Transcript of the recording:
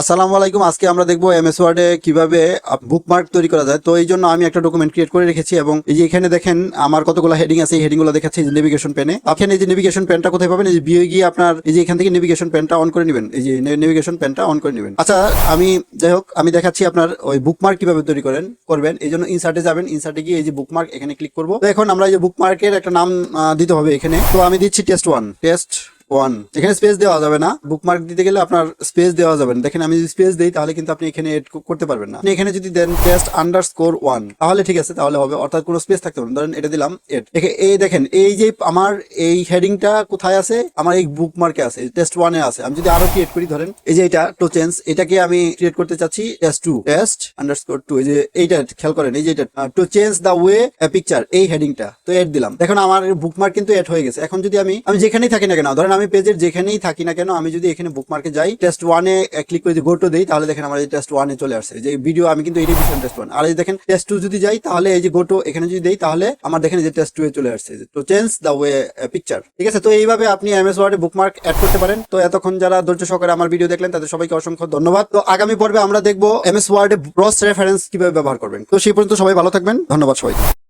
আসসালামু আলাইকুম। আজকে আমরা দেখব এমএস ওয়ার্ডে কীভাবে বুকমার্ক তৈরি করা যায়। তো এই জন্য আমি একটা ডকুমেন্ট ক্রিয়েট করে রেখেছি এবং এই যে এখানে দেখেন আমার কতগুলো হেডিং আছে, এই হেডিংগুলো দেখাচ্ছে, এই নেভিগেশন পেনে আপনি এই যে নেভিগেশন পেনটা কোথায় পাবেন? এই যে বিয়ে গিয়ে আপনার এই যে এখান থেকে নেভিগেশন পেনটা অন করে নেবেন। এই যে নেভিগেশন পেনটা অন করে নেবেন। আচ্ছা আমি যাই হোক, আমি দেখাচ্ছি আপনার ওই বুকমার্ক কীভাবে তৈরি করেন, করবেন। এই জন্য ইনসার্টে যাবেন। ইনসার্টে গিয়ে এই যে বুকমার্ক এখানে ক্লিক করব। এখন আমরা এই যে বুকমার্কের একটা নাম দিতে হবে এখানে। তো আমি দিচ্ছি টেস্ট ওয়ান টেস্ট ওয়ান এখানে স্পেস দেওয়া যাবে না। বুকমার্ক দিতে গেলে আপনার স্পেস দেওয়া যাবে না। দেখেন আমি যদি স্পেস দিই, তাহলে কিন্তু আপনি এখানে এড করতে পারবেন না। এখানে যদি দেন টেস্ট আন্ডার স্কোর ওয়ান তাহলে ঠিক আছে, তাহলে হবে। অর্থাৎ কোনো স্পেস থাকতে পারবে ধরেন এটা দিলাম এড এই দেখেন, এই যে আমার এই হেডিংটা কোথায় আছে? আমার এই বুকমার্কে আছে টেস্ট ওয়ানে আছে। আমি যদি আরও ক্রিয়েট করি, ধরেন, এই যে এটা টু চেঞ্জ এটাকে আমি ক্রিয়েট করতে চাচ্ছি test two test underscore two এই যে এইটা, খেয়াল করেন, এই যে এটা to change the way picture এই হেডিংটা তো এড দিলাম। দেখুন, আমার বুকমার্ক কিন্তু এড হয়ে গেছে। এখন যদি আমি আমি যেখানেই থাকি না কেন, ধরেন আমি পেজের যেখানেই থাকি না কেন, আমি যদি এখানে বুকমার্কে যাই টেস্ট ওয়ানে ক্লিক করে গো টু দিই, তাহলে দেখেন আমার এই টেস্ট ওয়ানে চলে আসছে। যে ভিডিও আমি কিন্তু দিচ্ছিলাম টেস্ট ওয়ান আর এই দেখেন টেস্ট টু যদি যাই, তাহলে এই যে গো টু এখানে যদি দেই, তাহলে আমার দেখেন যে টেস্ট টু এ চলে আসছে। তো চেঞ্জ দ্য ওয়ে পিকচার ঠিক আছে? তো এইভাবে আপনি এমএস ওয়ার্ডে বুকমার্ক অ্যাড করতে পারেন। তো এতক্ষণ যারা ধৈর্য সহকারে আমার ভিডিও দেখলেন, তাদের সবাইকে অসংখ্য ধন্যবাদ। তো আগামী পর্বে আমরা দেখব এমএস ওয়ার্ডে ক্রস রেফারেন্স কীভাবে ব্যবহার করবেন। তো সেই পর্যন্ত সবাই ভালো থাকবেন। ধন্যবাদ সবাইকে।